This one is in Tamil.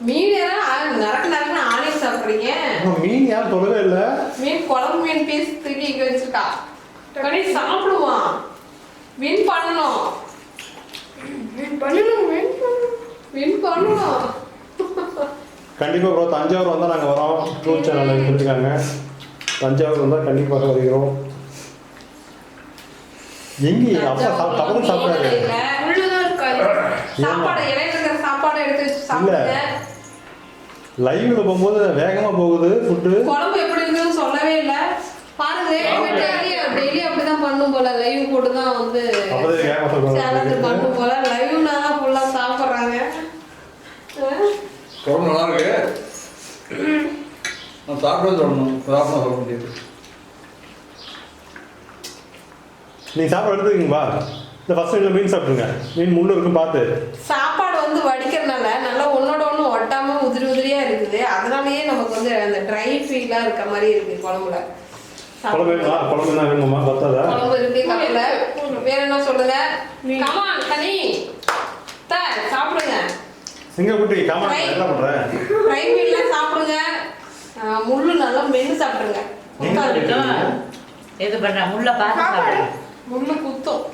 மீன் நரக்கு நரக்குன்னு ஆணி சாப்பிட்றீங்க. மீன் யாரும் தொடவே இல்லை. மீன் குழம்பு மீன் பீஸ் தூக்கி இங்க வச்சிருக்கா. சாப்பிடுவான். வின் பண்ணணும். பண்ணணும் win பண்ணணும். வின் பண்ணணும். கண்டிப்பாக ப்ரோ தஞ்சாவூர் வந்தால் நாங்கள் வரோம். ட்ரூ சேனலில் சொல்லியிருக்காங்க தஞ்சாவூர் வந்தால் கண்டிப்பாக வருகிறோம். எங்கே அப்பா சாப்பிட்டு தப்பு சாப்பாடு எடுத்து வச்சு சாப்பிடுங்க. லைவ்ல போகும்போது வேகமாக போகுது ஃபுட்டு குழம்பு எப்படி இருக்குன்னு சொல்லவே இல்ல. பாருங்க டெய்லி அப்படிதான் பண்ணும் போல. லைவ் போட்டு தான் வந்து அப்போதே வேகமாக சேலஞ்சு சொல்கிறாங்க பண்ணும் போல. லைவ்னா தான் ஃபுல்லா சாப்பிடுறாங்க. அஹ் குழம்பு நல்லா இருக்கு. நான் சாப்பிட்டு சொல்லணும். சாப்பிட சொல்ல முடியாது. நீங்கள் சாப்பாடு எடுத்துக்கிங்கப்பா இந்த ஃபஸ்ட் இதில் மீன் சாப்பிடுங்க மீன் முள்ளு இருக்கும் பார்த்து. சாப்பாடு வந்து வடிக்கிறதுனால நல்லா ஒன்னோட ஒன்று ஒட்டாம உதிரி உதிரியா இருக்குது. அதனாலயே நமக்கு வந்து அந்த ட்ரை ஃபீலா இருக்க மாதிரி இருக்கு குழம்புல. குழம்பு வேணுமா குழம்பு என்ன வேணுமா? பத்தாதா? குழம்பு இருக்கு கடையில வேற என்ன சொல்லுங்க? கமான் கனி த சாப்பிடுங்க. சிங்கக்குட்டி என்ன ஃப்ரை மீன்லாம் சாப்பிடுங்க. முள்ளு நல்லா மென்று சாப்பிடுங்க? இது பண்றேன். முள்ள முள்ளு குத்தும்.